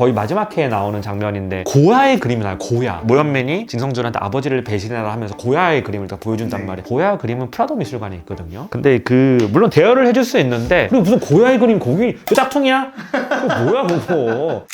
거의 마지막 회에 나오는 장면인데 고야의 그림이 나요 고야 모현맨이 진성준한테 아버지를 배신해라 하면서 고야의 그림을 다 보여준단 네. 말이에요 고야 그림은 프라도 미술관에 있거든요 근데 그 물론 대여를 해줄 수 있는데 그리고 무슨 고야의 그림 거기 그 짝퉁이야? 그거 뭐야 그거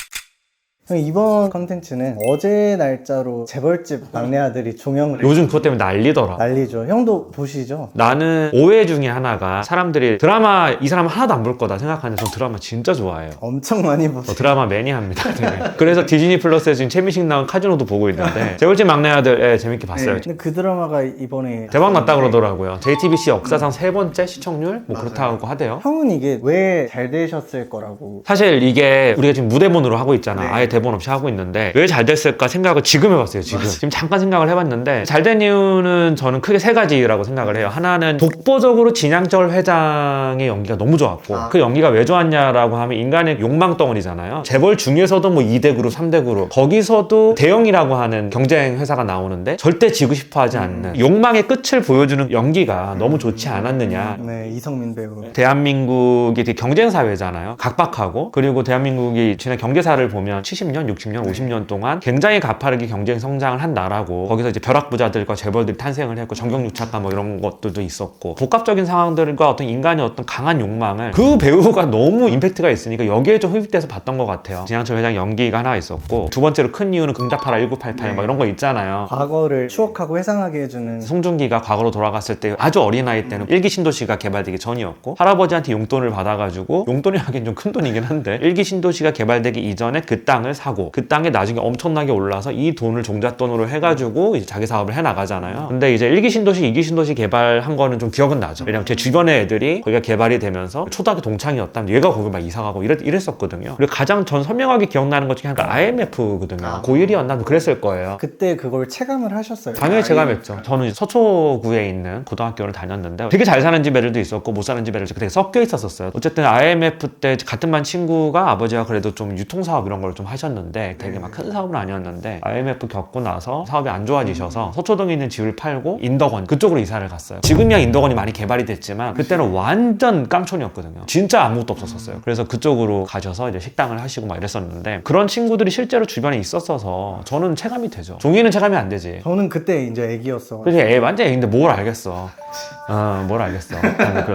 형, 이번 컨텐츠는 어제 날짜로 재벌집 막내 아들이 종영을 요즘 그것 때문에 난리더라 난리죠. 형도 보시죠? 나는 오해 중에 하나가 사람들이 드라마 이 사람 하나도 안 볼 거다 생각하는데 전 드라마 진짜 좋아해요 엄청 많이 저 보세요. 드라마 매니아입니다. 되게. 그래서 디즈니 플러스에 지금 최민식 나온 카지노도 보고 있는데 재벌집 막내 아들 예, 재밌게 봤어요. 네. 근데 그 드라마가 이번에 대박 났다 그러더라고요. JTBC 역사상 세 번째 시청률 뭐 그렇다고 하대요. 형은 이게 왜 잘 되셨을 거라고 사실 이게 우리가 지금 무대본으로 하고 있잖아. 네. 아예 대본 없이 하고 있는데 왜 잘 됐을까 생각을 지금 해봤어요. 지금 지금 잠깐 생각을 해봤는데 잘 된 이유는 저는 크게 세 가지라고 생각을 해요. 하나는 독보적으로 진양철 회장의 연기가 너무 좋았고 아. 그 연기가 왜 좋았냐라고 하면 인간의 욕망 덩어리잖아요. 재벌 중에서도 뭐 2대 그룹, 3대 그룹 거기서도 대형이라고 하는 경쟁 회사가 나오는데 절대 지고 싶어 하지 않는 욕망의 끝을 보여주는 연기가 너무 좋지 않았느냐. 네 이성민 배우 대한민국이 경쟁 사회잖아요. 각박하고 그리고 대한민국이 지난 경제사를 보면 70 년, 60년, 50년 동안 굉장히 가파르게 경쟁 성장을 한 나라고 거기서 이제 벼락부자들과 재벌들이 탄생을 했고 정경유착가 뭐 이런 것들도 있었고 복합적인 상황들과 어떤 인간의 어떤 강한 욕망을 그 배우가 너무 임팩트가 있으니까 여기에 좀 흡입돼서 봤던 것 같아요. 진양철 회장 연기가 하나 있었고 두 번째로 큰 이유는 응답하라 1988뭐 이런 거 있잖아요. 과거를 추억하고 회상하게 해주는 송중기가 과거로 돌아갔을 때 아주 어린 나이 때는 일기 신도시가 개발되기 전이었고 할아버지한테 용돈을 받아가지고 용돈이 하긴 좀 큰 돈이긴 한데 일기 신도시가 개발되기 이전에 그 땅을 사고 그 땅에 나중에 엄청나게 올라서 이 돈을 종잣돈으로 해가지고 이제 자기 사업을 해 나가잖아요. 근데 이제 일기 신도시, 이기 신도시 개발한 거는 좀 기억은 나죠. 왜냐면 제 주변의 애들이 거기가 개발이 되면서 초등학교 동창이었다면 얘가 거기 막 이사 가고 이랬, 이랬었거든요. 그리고 가장 전 선명하게 기억나는 것 중에 하나가 IMF거든요. 아. 고1이었나 그랬을 거예요. 그때 그걸 체감을 하셨어요. 당연히 체감했죠. 저는 서초구에 있는 고등학교를 다녔는데 되게 잘 사는 집 애들도 있었고 못 사는 집 애들도 되게 섞여 있었어요. 어쨌든 IMF 때 같은 반 친구가 아버지가 그래도 좀 유통사업 이런 걸 좀 하셨 는데 되게 막 큰 사업은 아니었는데 IMF 겪고 나서 사업이 안 좋아지셔서 서초동에 있는 집을 팔고 인덕원 그쪽으로 이사를 갔어요. 지금이야 인덕원이 많이 개발이 됐지만 그때는 완전 깡촌이었거든요. 진짜 아무것도 없었어요. 그래서 그쪽으로 가셔서 이제 식당을 하시고 막 이랬었는데 그런 친구들이 실제로 주변에 있었어서 저는 체감이 되죠. 종이는 체감이 안 되지. 저는 그때 이제 애기였어. 그치, 애 완전 애인데 뭘 알겠어. 어, 뭘 알겠어.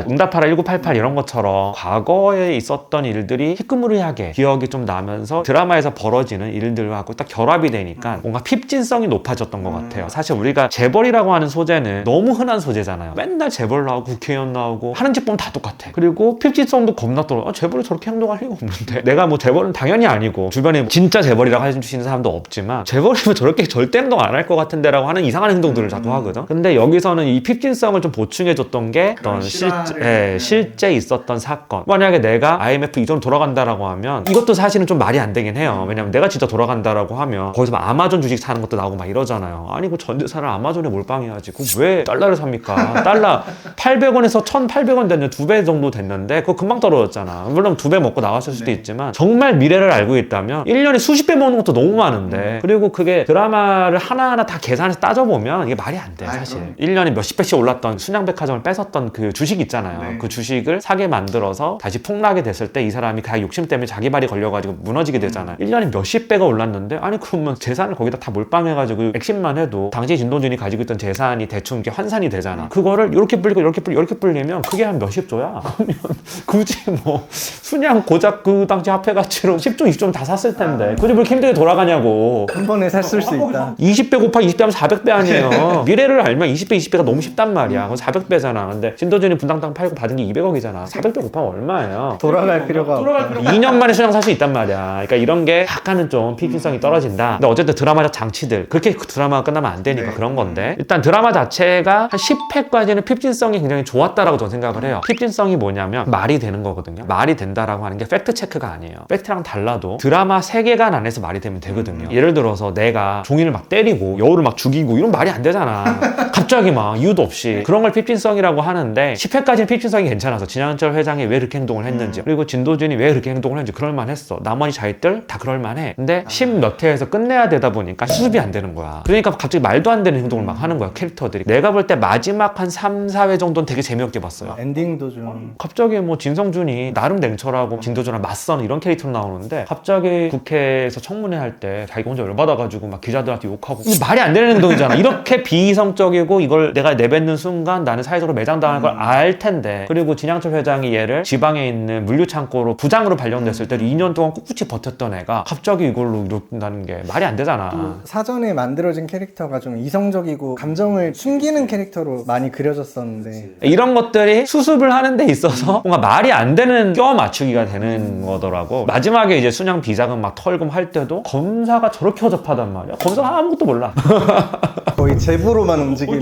응답하라 1988 이런 것처럼 과거에 있었던 일들이 희끄무리하게 기억이 좀 나면서 드라마에서 벌어지는 일들하고 딱 결합이 되니까 뭔가 핍진성이 높아졌던 것 같아요. 사실 우리가 재벌이라고 하는 소재는 너무 흔한 소재잖아요. 맨날 재벌 나오고 국회의원 나오고 하는 짓 보면 다 똑같아. 그리고 핍진성도 겁나 떨어. 아, 재벌이 저렇게 행동할 리가 없는데. 내가 뭐 재벌은 당연히 아니고 주변에 진짜 재벌이라고 해주시는 사람도 없지만 재벌이면 저렇게 절대 행동 안 할 것 같은데라고 하는 이상한 행동들을 자꾸 하거든. 근데 여기서는 이 핍진성을 좀 보충해줬던 게 어떤 실제, 예, 실제 있었던 사건. 만약에 내가 IMF 이전 돌아간다라고 하면 이것도 사실은 좀 말이 안 되긴 해요. 왜냐면 내가 진짜 돌아간다라고 하면 거기서 막 아마존 주식 사는 것도 나오고 막 이러잖아요. 아니 그 전재산을 아마존에 몰빵해야지. 그왜 달러를 삽니까? 달러 800원에서 1,800원 됐는데 두 배 정도 됐는데 그거 금방 떨어졌잖아. 물론 두 배 먹고 나갔을 수도 있지만 정말 미래를 알고 있다면 1년에 수십 배 먹는 것도 너무 많은데 그리고 그게 드라마를 하나하나 다 계산해서 따져보면 이게 말이 안 돼, 사실. 1년에 몇십 배씩 올랐던 순양백화점을 뺏었던 그 주식 있잖아요. 네. 그 주식을 사게 만들어서 다시 폭락이 됐을 때 이 사람이 그 욕심 때문에 자기 발이 걸려가지고 무너지게 되잖아요. 1년에 몇십 배가 올랐는데 아니 그러면 재산을 거기다 다 몰빵해가지고 액심만 해도 당시 진동준이 가지고 있던 재산이 대충 이렇게 환산이 되잖아. 그거를 이렇게 불리고 이렇게 불리고 이렇게 불리면 그게 한 몇십 조야. 그러면 굳이 뭐 순양 고작 그 당시 화폐 가치로 10조, 20조 다 샀을 텐데 굳이 왜 이렇게 힘들게 돌아가냐고. 한 번에 샀을 수 있다. 20배 곱하기 20배 하면 400배 아니에요. 미래를 알면 20배, 20배가 너무 쉽단 말이야. 그건 400배잖아. 근데 진도준이 분당당 팔고 받은 게 200억이잖아. 400배 곱하면 얼마예요? 돌아갈 필요가 없다. 2년 만에 수량 살수 있단 말이야. 그러니까 이런 게 약간은 좀 피팅성이 떨어진다. 근데 어쨌든 드라마적 장치들 그렇게 그 드라마가 끝나면 안 되니까 네. 그런 건데 일단 드라마 자체가 한 10회까지는 핍진성이 굉장히 좋았다라고 저는 생각을 해요. 핍진성이 뭐냐면 말이 되는 거거든요. 말이 된다라고 하는 게 팩트 체크가 아니에요. 팩트랑 달라도 드라마 세계관 안에서 말이 되면 되거든요. 예를 들어서 내가 종이를 막 때리고 여우를 막 죽이고 이런 말이 안 되잖아. 갑자기 막 이유도 없이 그런 걸 핍진성이라고 하는데 10회까지는 핍진성이 괜찮아서 진양철 회장이 왜 그렇게 행동을 했는지 그리고 진도준이 왜 그렇게 행동을 했는지 그럴만했어. 나머지 자기들 다 그럴 그럴만해. 근데 10몇 회에서 끝내야 되다 보니까 수습이 안 되는 거야. 그러니까 갑자기 말도 안 되는 행동을 막 하는 거야, 캐릭터들이. 내가 볼 때 마지막 한 3, 4회 정도는 되게 재미없게 봤어요. 엔딩도 좀 갑자기 뭐 진성준이 나름 냉철하고 진도준랑 맞서는 이런 캐릭터로 나오는데 갑자기 국회에서 청문회 할 때 자기가 혼자 열받아가지고 막 기자들한테 욕하고 이게 말이 안 되는 행동이잖아 이렇게 비이성적이고 이걸 내가 내뱉는 순간 나는 사회적으로 매장당할 걸알 텐데 그리고 진양철 회장이 얘를 지방에 있는 물류창고로 부장으로 발령됐을 때 2년 동안 꿋꿋이 버텼던 애가 갑자기 이걸로 이런다는 게 말이 안 되잖아 사전에 만들어진 캐릭터가 좀 이성적이고 감정을 숨기는 캐릭터로 많이 그려졌었는데 이런 것들이 수습을 하는 데 있어서 뭔가 말이 안 되는 껴 맞추기가 되는 거더라고. 마지막에 이제 순양 비자금 막 털금 할 때도 검사가 저렇게 허접하단 말이야. 검사가 아무것도 몰라. 거의 제부로만 움직이는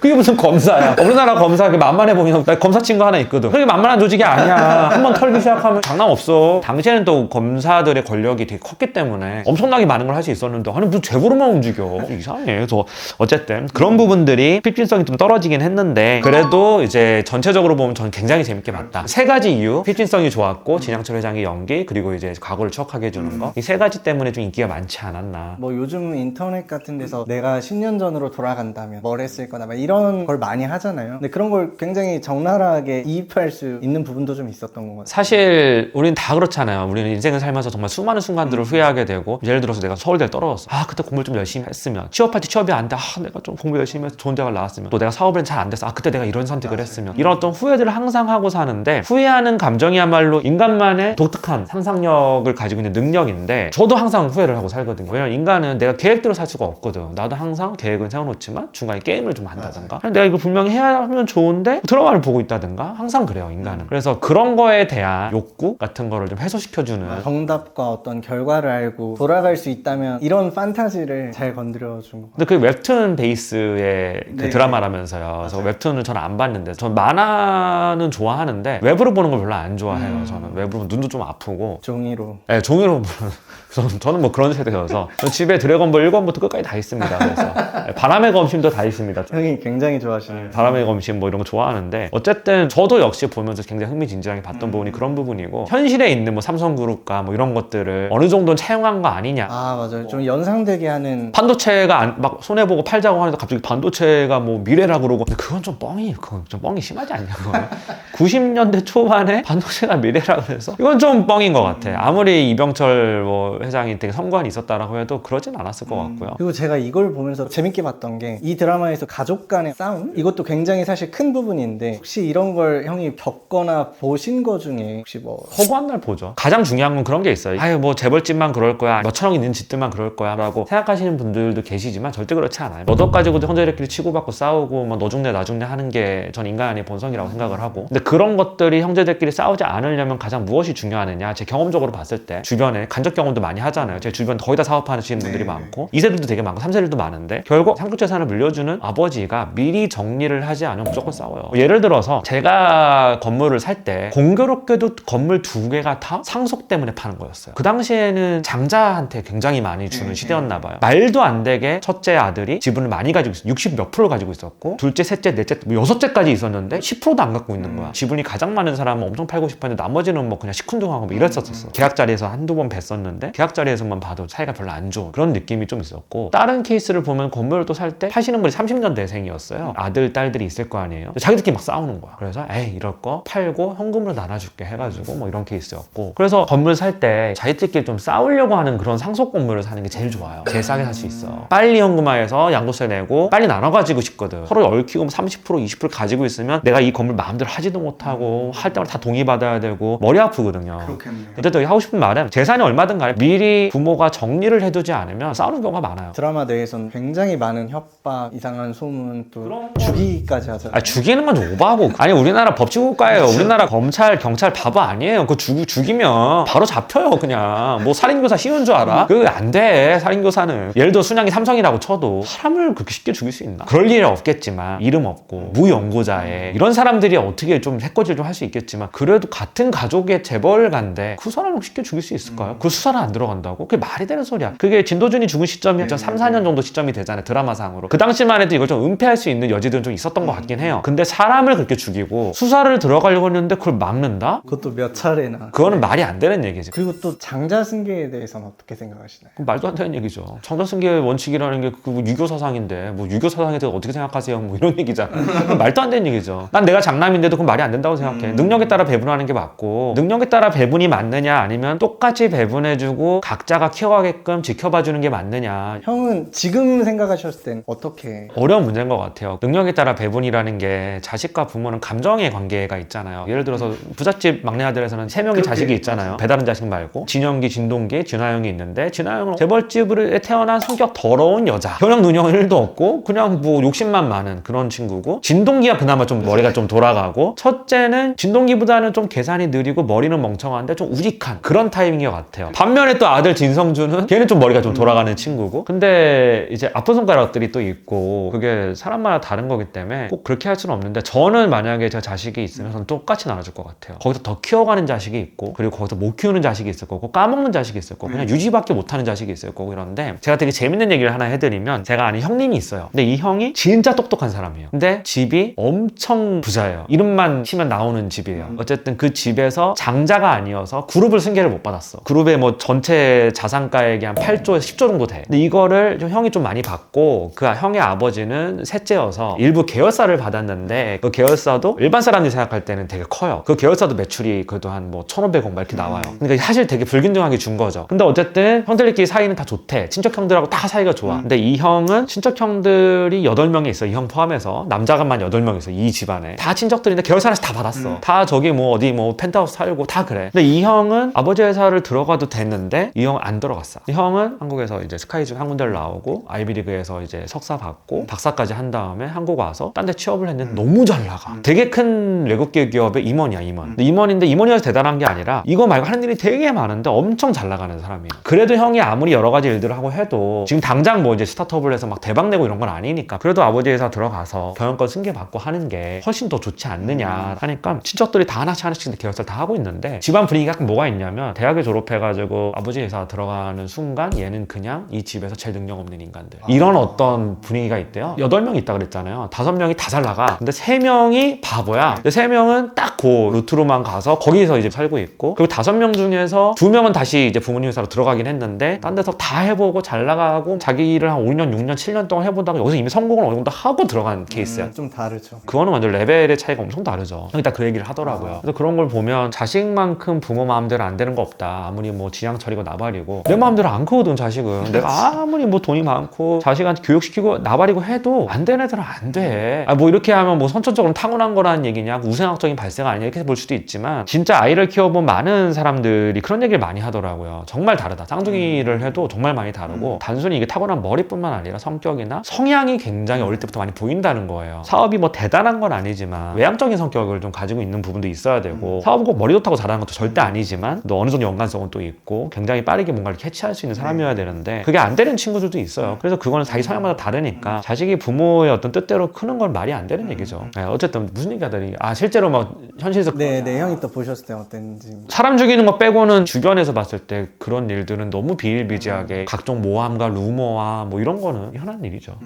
그게 무슨 검사야. 우리나라 검사 그 만만해 보이면 나 검사 친구 하나 있거든. 그게 만만한 조직이 아니야. 한번 털기 시작하면 장난 없어. 당시에는 또 검사들의 권력이 되게 컸기 때문에 엄청나게 많은 걸 할 수 있었는데 아니 무슨 제보로만 움직여. 이상해. 그래서 어쨌든 그런 부분들이 필진성이 좀 떨어지긴 했는데 그래도 이제 전체적으로 보면 저는 굉장히 재밌게 봤다. 세 가지 이유. 필진성이 좋았고 진양철 회장의 연기 그리고 이제 과거를 추억하게 해주는 거. 이 세 가지 때문에 좀 인기가 많지 않았나. 뭐 요즘 인터넷 같은 데서 내가 10년 전으로 돌아간다면 뭘 했을 거다 막 이런 걸 많이 하잖아요. 근데 그런 걸 굉장히 적나라하게 이입할 수 있는 부분도 좀 있었던 것 같아요. 사실 우리는 다 그렇잖아요. 우리는 인생을 살면서 정말 수많은 순간들을 후회하게 되고 예를 들어서 내가 서울대를 떨어졌어. 아 그때 공부를 좀 열심히 했으면 취업할 때 취업이 안 돼. 아 내가 좀 공부 열심히 해서 좋은 대학을 나왔으면 또 내가 사업은 잘안 됐어. 아 그때 내가 이런 선택을 했으면 이런 어떤 후회들을 항상 하고 사는데 후회하는 감정이야말로 인간만의 독특한 상상력을 가지고 있는 능력인데 저도 항상 후회를 하고 살거든요. 왜냐면 인간은 내가 계획대로 살 수가 없거든. 나도 항상 계획은 세워놓지만 중간에 게임을 좀 한다든가 내가 이거 분명히 해야 하면 좋은데 드라마를 보고 있다든가 항상 그래요 인간은. 그래서 그런 거에 대한 욕구 같은 거를 좀 해소시켜주는 정답과 어떤 결과를 알고 돌아갈 수 있다면 이런 판타지를 잘 건드려 준 것 같아요. 근데 그 웹툰 베이스의 그 네. 드라마라면서요. 그래서 웹툰을 저는 안 봤는데 전 만화는 좋아하는데 웹으로 보는 걸 별로 안 좋아해요. 음. 저는 웹으로 보면 눈도 좀 아프고. 종이로 네, 종이로 보는 저는, 저는 뭐 그런 세대여서 저 집에 드래곤볼 1권부터 끝까지 다 있습니다. 그래서 네, 바람의 검심도 다 있습니다. 형이 굉장히 좋아하시네요. 바람의 검심 뭐 이런 거 좋아하는데 어쨌든 저도 역시 보면서 굉장히 흥미진진하게 봤던 부분이 그런 부분이고 현실에 있는 뭐 삼성그룹과 뭐 이런 것들 을 어느 정도는 차용한 거 아니냐. 아 맞아요. 좀 연상되게 하는 반도체가 안- 막 손해 보고 팔자고 하는데 갑자기 반도체가 뭐 미래라 그러고. 근데 그건 좀 뻥이 그건 좀 뻥이 심하지 않냐 그거는. 90년대 초반에 반도체가 미래라 그래서 이건 좀 뻥인 것 같아. 아무리 이병철 뭐 회장이 되게 성관이 있었다라고 해도 그러진 않았을 것 같고요. 그리고 제가 이걸 보면서 재밌게 봤던 게 이 드라마에서 가족 간의 싸움? 이것도 굉장히 사실 큰 부분인데 혹시 이런 걸 형이 겪거나 보신 거 중에 혹시 뭐 허구한 날 보죠. 가장 중요한 건 그런 게 있어요 아유 뭐 재벌집만 그럴 거야. 몇천억 있는 집들만 그럴 거야. 라고 생각하시는 분들도 계시지만 절대 그렇지 않아요. 너덕 가지고도 형제들끼리 치고받고 싸우고 뭐너 중내 나 중내 하는 게 전 인간의 본성이라고 생각을 하고. 근데 그런 것들이 형제들끼리 싸우지 않으려면 가장 무엇이 중요하느냐. 제 경험적으로 봤을 때 주변에 간접 경험도 많이 하잖아요. 제 주변 거의 다 사업하시는 분들이 많고. 2세들도 되게 많고 3세들도 많은데 결국 상속 재산을 물려주는 아버지가 미리 정리를 하지 않으면 무조건 싸워요. 뭐 예를 들어서 제가 건물을 살 때 공교롭게도 건물 두 개가 다 상속 때문에 파는 거였어요 그 당시에는 장자한테 굉장히 많이 주는 시대였나 봐요. 말도 안 되게 첫째 아들이 지분을 많이 가지고 있어 60 몇 프로 가지고 있었고 둘째 셋째 넷째 뭐 여섯째까지 있었는데 10%도 안 갖고 있는 거야. 지분이 가장 많은 사람은 엄청 팔고 싶었는데 나머지는 뭐 그냥 시큰둥하고 뭐 이랬었어. 계약 자리에서 한두 번 뵀었는데 계약 자리에서만 봐도 사이가 별로 안 좋은 그런 느낌이 좀 있었고 다른 케이스를 보면 건물을 또 살 때 파시는 분이 30년 대생이었어요. 아들 딸들이 있을 거 아니에요. 자기들끼리 막 싸우는 거야. 그래서 에이 이럴 거 팔고 현금으로 나눠줄게 해가지고 뭐 이런 케이스였고 그래서 건물 살 때 자기들끼리 좀 싸우려고 하는 그런 상속 건물을 사는 게 제일 좋아요. 제일 싸게 살 수 있어. 빨리 현금화해서 양도세 내고 빨리 나눠 가지고 싶거든. 서로 얽히고 30% 20% 가지고 있으면 내가 이 건물 마음대로 하지도 못하고 할 때마다 다 동의 받아야 되고 머리 아프거든요. 그렇겠네요. 어쨌든 하고 싶은 말은 재산이 얼마든 간에 미리 부모가 정리를 해두지 않으면 싸우는 경우가 많아요. 드라마 내에서는 굉장히 많은 협박, 이상한 소문 또 죽이기까지 하잖아요. 아, 죽이는 건좀 오버하고. 아니 우리나라 법치국가예요. 우리나라 검찰 경찰 바보 아니에요. 그거 죽, 죽이면 바로 잡혀요 그냥 뭐 살인교사 쉬운 줄 알아? 그거 안돼 살인교사는 예를 들어 순양이 삼성이라고 쳐도 사람을 그렇게 쉽게 죽일 수 있나 그럴 일은 없겠지만 이름 없고 무연고자에 이런 사람들이 어떻게 좀 해코지를 좀 할 수 있겠지만 그래도 같은 가족의 재벌간데 그 사람을 쉽게 죽일 수 있을까요? 그 수사를 안 들어간다고? 그게 말이 되는 소리야. 그게 진도준이 죽은 시점이 2003, 4년 정도 시점이 되잖아요. 드라마상으로. 그 당시만 해도 이걸 좀 은폐할 수 있는 여지들은 좀 있었던 것 같긴 해요. 근데 사람을 그렇게 죽이고 수사를 들어가려고 했는데 그걸 막는다? 그것도 몇 차례나. 그거는 말이 안 되는 얘기지. 그리고 또 장자 승계에 대해서는 어떻게 생각하시나요? 말도 안 되는 얘기죠. 정자승계의 원칙이라는 게 그 유교 사상인데 뭐 유교 사상에 대해서 어떻게 생각하세요? 뭐 이런 얘기잖아. 그건 말도 안 되는 얘기죠. 난 내가 장남인데도 그건 말이 안 된다고 생각해. 능력에 따라 배분하는 게 맞고 능력에 따라 배분이 맞느냐 아니면 똑같이 배분해주고 각자가 키워가게끔 지켜봐주는 게 맞느냐 형은 지금 생각하셨을 땐 어떻게? 어려운 문제인 것 같아요. 능력에 따라 배분이라는 게 자식과 부모는 감정의 관계가 있잖아요. 예를 들어서 부잣집 막내 아들에서는 세 명의 자식이 있잖아요. 배다른 자식 말고 진영기, 진동기, 진화영이 있는데 진화영은 재벌집에 태어난 성격 더러운 여자. 현역 누령 1도 없고 그냥 뭐 욕심만 많은 그런 친구고 진동기가 그나마 좀 머리가 좀 돌아가고 첫째는 진동기보다는 좀 계산이 느리고 머리는 멍청한데 좀 우직한 그런 타입인 것 같아요. 반면에 또 아들 진성준은 걔는 좀 머리가 좀 돌아가는 친구고 근데 이제 아픈 손가락들이 또 있고 그게 사람마다 다른 거기 때문에 꼭 그렇게 할 수는 없는데 저는 만약에 제가 자식이 있으면 저는 똑같이 나눠줄 것 같아요. 거기서 더 키워가는 자식이 있고 그리고 거기서 못 키우는 자식이 있을 거고 까먹는 자식이 있을 거고 그냥 유지밖에 못하는 자식이 있을 거고 이런데 제가 되게 재밌는 얘기를 하나 해드리면 제가 아는 형님이 있어요. 근데 이 형이 진짜 똑똑한 사람이에요. 근데 집이 엄청 부자예요. 이름만 치면 나오는 집이에요. 어쨌든 그 집에서 장자가 아니어서 그룹을 승계를 못 받았어. 그룹의 뭐 전체 자산가액이 한 8조에서 10조 정도 돼. 근데 이거를 좀 형이 좀 많이 받고 그 형의 아버지는 셋째여서 일부 계열사를 받았는데 그 계열사도 일반 사람들이 생각할 때는 되게 커요. 그 계열사도 매출이 그래도 한 뭐 1,500억 막 이렇게 나와요. 그러니까 사실 되게 불균등하게 준 거죠. 근데 어쨌든 형들끼리 사이는 다 좋대. 친척 형들하고 다 사이가 좋아. 근데 이 형은 친척 형들이 8명이 있어. 이 형 포함해서 남자가만 8명 있어. 이 집안에. 다 친척들인데 계열사 하나씩 다 받았어. 다 저기 뭐 어디 뭐 펜트하우스 살고 다 그래. 근데 이 형은 아버지 회사를 들어가도 됐는데 이 형은 안 들어갔어. 이 형은 한국에서 이제 스카이즈 한 군데를 나오고 아이비리그에서 이제 석사 받고 박사까지 한 다음에 한국 와서 딴 데 취업을 했는데 너무 잘 나가. 되게 큰 외국계 기업의 임원이야 임원. 근데 임원인데 임원이라서 대단한 게 아니라 이거 말고 하는 일이 되게 많은 데 엄청 잘 나가는 사람이에요. 그래도 형이 아무리 여러 가지 일들을 하고 해도 지금 당장 뭐 이제 스타트업을 해서 막 대박 내고 이런 건 아니니까 그래도 아버지 회사 들어가서 경영권 승계 받고 하는 게 훨씬 더 좋지 않느냐 하니까 친척들이 다 하나씩 하나씩 계열사를 다 하고 있는데 집안 분위기가 뭐가 있냐면 대학에 졸업해가지고 아버지 회사 들어가는 순간 얘는 그냥 이 집에서 제일 능력 없는 인간들 이런 어떤 분위기가 있대요. 여덟 명 있다 그랬잖아요. 다섯 명이 다 잘 나가. 근데 세 명이 바보야. 근데 세 명은 딱 그 루트로만 가서 거기서 이제 살고 있고 그리고 다섯 명 중에서 두 명은 다시 이제 부모님 회사로 들어가긴 했는데 딴 데서 다 해보고 잘 나가고 자기 일을 한 5년, 6년, 7년 동안 해보다가 여기서 이미 성공을 어느 정도 하고 들어간 케이스야. 음, 좀 다르죠. 그거는 완전 레벨의 차이가 엄청 다르죠. 형이 딱 그 얘기를 하더라고요. 그래서 그런 걸 보면 자식만큼 부모 마음대로 안 되는 거 없다. 아무리 뭐 지향철이고 나발이고 내 마음대로 안 크거든 자식은. 내가 아무리 뭐 돈이 많고 자식한테 교육시키고 나발이고 해도 안 되는 애들은 안 돼. 아, 뭐 이렇게 하면 뭐 선천적으로 타고난 거라는 얘기냐, 우생학적인 발생 아니냐 이렇게 볼 수도 있지만 진짜 아이를 키워본 많은 사람들이 그런 얘기를 많이 하더라고요. 정말 다르다. 쌍둥이를 해도 정말 많이 다르고 단순히 이게 타고난 머리뿐만 아니라 성격이나 성향이 굉장히 어릴 때부터 많이 보인다는 거예요. 사업이 뭐 대단한 건 아니지만 외향적인 성격을 좀 가지고 있는 부분도 있어야 되고 사업은 꼭 머리 좋다고 잘하는 것도 절대 아니지만 또 어느 정도 연관성은 또 있고 굉장히 빠르게 뭔가를 캐치할 수 있는 사람이어야 되는데 그게 안 되는 친구들도 있어요. 그래서 그거는 자기 성향마다 다르니까 자식이 부모의 어떤 뜻대로 크는 건 말이 안 되는 얘기죠. 네, 어쨌든 무슨 얘기하더니 아 실제로 막 현실에서 네, 네 형이 또 보셨을 때 어땠는지. 사람 죽이는 거 빼고는 주변에서 봤을 때 그런 일들은 너무 비일비재하게 각종 모함과 루머와 뭐 이런 거는 흔한 일이죠.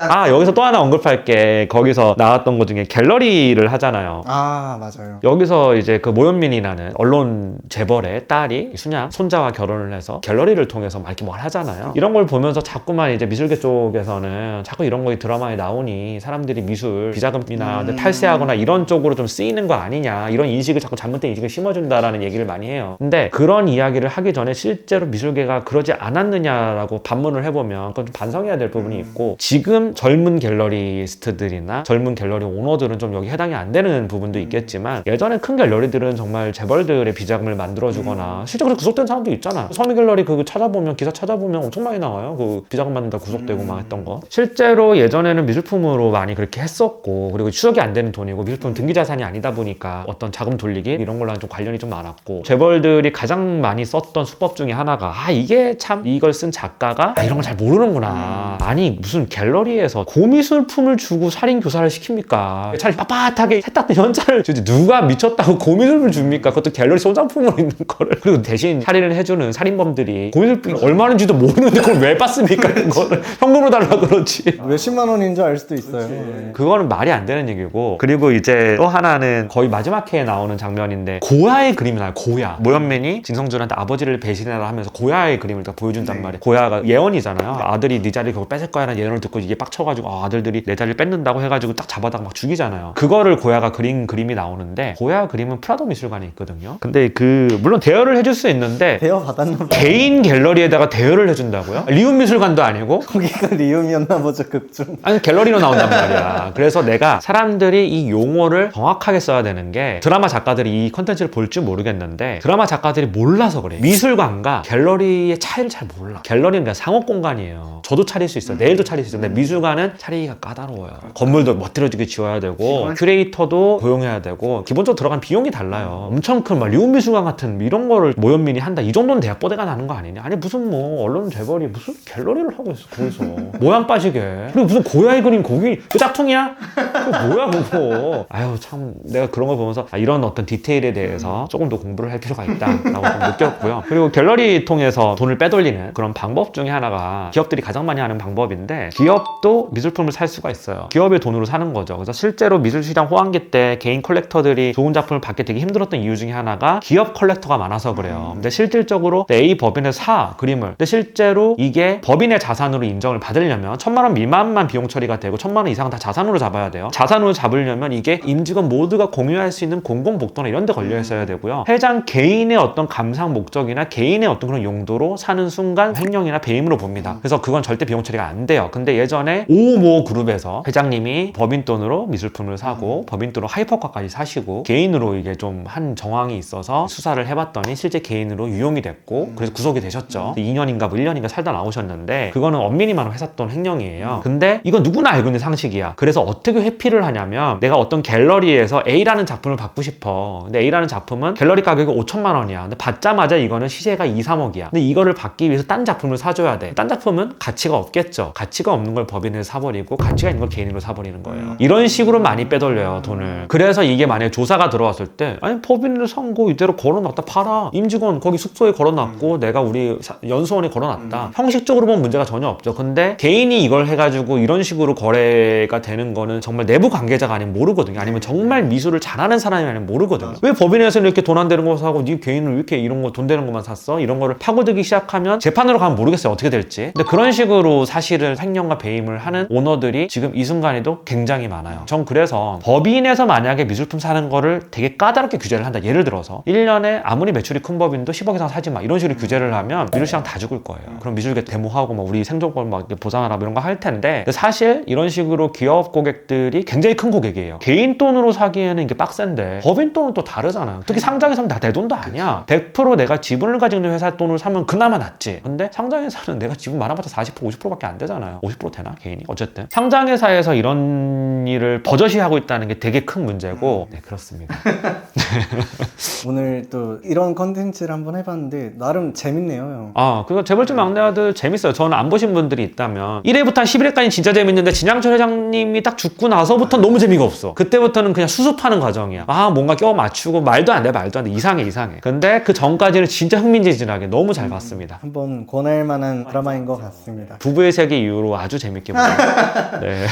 아 여기서 또 하나 언급할 게 거기서 나왔던 것 중에 갤러리를 하잖아요. 아 맞아요. 여기서 이제 그 모현민이라는 언론 재벌의 딸이 순양 손자와 결혼을 해서 갤러리를 통해서 막 이렇게 뭘 하잖아요. 이런 걸 보면서 자꾸만 이제 미술계 쪽에서는 자꾸 이런 거 드라마에 나오니 사람들이 미술 비자금이나 음. 탈세하거나 이런 쪽으로 좀 쓰이는 거 아니냐 이런 인식을 자꾸 잘못된 인식을 심어준다라는 얘기를 많이 해요. 근데 그런 이야기를 하기 전에 실제로 미술계가 그러지 않았느냐라고 반문을 해보면 그건 좀 반성해야 될 부분이 있고 지금 젊은 갤러리스트들이나 젊은 갤러리 오너들은 좀 여기 해당이 안 되는 부분도 있겠지만 예전에 큰 갤러리들은 정말 재벌들의 비자금을 만들어주거나 실제로 구속된 사람도 있잖아. 서미 갤러리 그 찾아보면 기사 찾아보면 엄청 많이 나와요. 그 비자금 받는다 구속되고 막 했던 거. 실제로 예전에는 미술품으로 많이 그렇게 했었고 그리고 추적이 안 되는 돈이고 미술품 등기 자산이 아니다 보니까 어떤 자금 돌리기 이런 걸로는 좀 관련이 좀 많았고 재벌들이 가장 많이 썼던 수법 중에 하나가 아 이게 참 이걸 쓴 작가가 아, 이런 걸 잘 모르는구나. 아니 무슨 갤러리에 사이에서 고미술품을 주고 살인 교사를 시킵니까? 차라리 빳빳하게 세탁된 현찰을 주지 누가 미쳤다고 고미술품을 줍니까? 그것도 갤러리 소장품으로 있는 거를 그리고 대신 살인을 해주는 살인범들이 고미술품이 얼마인지도 모르는데 그걸 왜 받습니까? 그거를 현금으로 달라 그러지. 몇십만 원인 줄 알 수도 있어요. 네. 그거는 말이 안 되는 얘기고 그리고 이제 또 하나는 거의 마지막 회에 나오는 장면인데 고야의 그림이 나와요 고야 모현맨이 진성준한테 아버지를 배신해라 하면서 고야의 그림을 딱 보여준단 네. 말이에요 고야가 예언이잖아요 아들이 네 자리를 결국 뺏을 거야 라는 예언을 듣고 이게 빡 쳐가지고 아, 아들들이 내 자리를 뺏는다고 해가지고 딱 잡아다가 막 죽이잖아요 그거를 고야가 그린 그림이 나오는데 고야 그림은 프라도 미술관에 있거든요 근데 그 물론 대여를 해줄 수 있는데 대여 받았나 봐. 개인 갤러리에다가 대여를 해준다고요? 리움 미술관도 아니고 거기가 리움이었나 보죠 극중. 아니 갤러리로 나온단 말이야. 그래서 내가 사람들이 이 용어를 정확하게 써야 되는 게 드라마 작가들이 이 컨텐츠를 볼 줄 모르겠는데 드라마 작가들이 몰라서 그래. 미술관과 갤러리의 차이를 잘 몰라. 갤러리는 그냥 상업 공간이에요. 저도 차릴 수 있어요. 내일도 차릴 수 있어요. 근데 미술 관은 차리기가 까다로워요. 건물도 멋들어지게 지어야 되고 큐레이터도 고용해야 되고 기본적으로 들어간 비용이 달라요. 엄청 큰 막 리움 미술관 같은 이런 거를 모현민이 한다. 이 정도는 대학 뽀대가 나는 거 아니냐? 아니 무슨 뭐 언론 재벌이 무슨 갤러리를 하고 있어. 거기서 모양 빠지게. 그리고 무슨 고야의 그림 거기 그 짝퉁이야? 그거 뭐야 그거? 아유 참 내가 그런 걸 보면서 아, 이런 어떤 디테일에 대해서 조금 더 공부를 할 필요가 있다라고 좀 느꼈고요. 그리고 갤러리 통해서 돈을 빼돌리는 그런 방법 중에 하나가 기업들이 가장 많이 하는 방법인데 기업 도 미술품을 살 수가 있어요. 기업의 돈으로 사는 거죠. 그래서 실제로 미술 시장 호황기 때 개인 컬렉터들이 좋은 작품을 받기 되게 힘들었던 이유 중에 하나가 기업 컬렉터가 많아서 그래요. 근데 실질적으로 A 법인을 사 그림을. 근데 실제로 이게 법인의 자산으로 인정을 받으려면 천만 원 미만만 비용 처리가 되고 천만 원 이상 다 자산으로 잡아야 돼요. 자산으로 잡으려면 이게 임직원 모두가 공유할 수 있는 공공 복도나 이런 데 걸려 있어야 되고요. 회장 개인의 어떤 감상 목적이나 개인의 어떤 그런 용도로 사는 순간 횡령이나 배임으로 봅니다. 그래서 그건 절대 비용 처리가 안 돼요. 근데 예전에 오모 그룹에서 회장님이 법인 돈으로 미술품을 사고 법인 돈으로 하이퍼카까지 사시고 개인으로 이게 좀 한 정황이 있어서 수사를 해봤더니 실제 개인으로 유용이 됐고 그래서 구속이 되셨죠. 2년인가 뭐 1년인가 살다 나오셨는데 그거는 엄밀히만 회사돈 횡령이에요. 근데 이건 누구나 알고 있는 상식이야. 그래서 어떻게 회피를 하냐면 내가 어떤 갤러리에서 A라는 작품을 받고 싶어. 근데 A라는 작품은 갤러리 가격이 5천만 원이야. 근데 받자마자 이거는 시세가 2, 3억이야. 근데 이거를 받기 위해서 딴 작품을 사줘야 돼. 딴 작품은 가치가 없겠죠. 가치가 없는 걸 법인에 사버리고 가치가 있는 걸 개인으로 사버리는 거예요. 이런 식으로 많이 빼돌려요 돈을. 그래서 이게 만약에 조사가 들어왔을 때 아니 법인을 산거 이대로 걸어놨다 팔아. 임직원 거기 숙소에 걸어놨고 내가 우리 사- 연수원에 걸어놨다. 형식적으로 보면 문제가 전혀 없죠. 근데 개인이 이걸 해가지고 이런 식으로 거래가 되는 거는 정말 내부 관계자가 아니면 모르거든요. 아니면 정말 미술을 잘하는 사람이 아니면 모르거든요. 왜 법인에서는 이렇게 돈 안 되는 거 사고 네 개인은 왜 이렇게 이런 거 돈 되는 것만 샀어? 이런 거를 파고들기 시작하면 재판으로 가면 모르겠어요. 어떻게 될지. 근데 그런 식으로 사실은 횡령과 배임 을 하는 오너들이 지금 이 순간에도 굉장히 많아요. 전 그래서 법인에서 만약에 미술품 사는 거를 되게 까다롭게 규제를 한다. 예를 들어서 1년에 아무리 매출이 큰 법인도 10억 이상 사지 마. 이런 식으로 규제를 하면 미술시장 다 죽을 거예요. 그럼 미술계 데모하고 막 우리 생존권 막 보장하라 뭐 이런 거 할 텐데 사실 이런 식으로 기업 고객들이 굉장히 큰 고객이에요. 개인 돈으로 사기에는 이게 빡센데 법인 돈은 또 다르잖아요. 특히 상장에서는 다내 돈도 아니야. 100% 내가 지분을 가지고 있는 회사 돈을 사면 그나마 낫지. 근데 상장회사는 내가 지분 많아봤자 40% 50%밖에 안 되잖아요. 50% 되나 개인이? 어쨌든 상장회사에서 이런 일을 버젓이 하고 있다는 게 되게 큰 문제고 네 그렇습니다. 오늘 또 이런 컨텐츠를 한번 해봤는데 나름 재밌네요. 형. 아, 그거 재벌집 막내 아들 재밌어요. 저는 안 보신 분들이 있다면 1회부터 한 11회까지 진짜 재밌는데 진양철 회장님이 딱 죽고 나서부터 너무 재미가 없어. 그때부터는 그냥 수습하는 과정이야. 아, 뭔가 껴 맞추고 말도 안 돼, 말도 안 돼. 이상해, 이상해. 근데 그 전까지는 진짜 흥민진진하게 너무 잘 봤습니다. 한번 권할 만한 드라마인 것 같습니다. 부부의 세계 이후로 아주 재밌게 보요 네.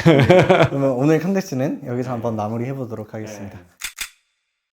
그러면 오늘 컨텐츠는 여기서 한번 마무리해 보도록 하겠습니다.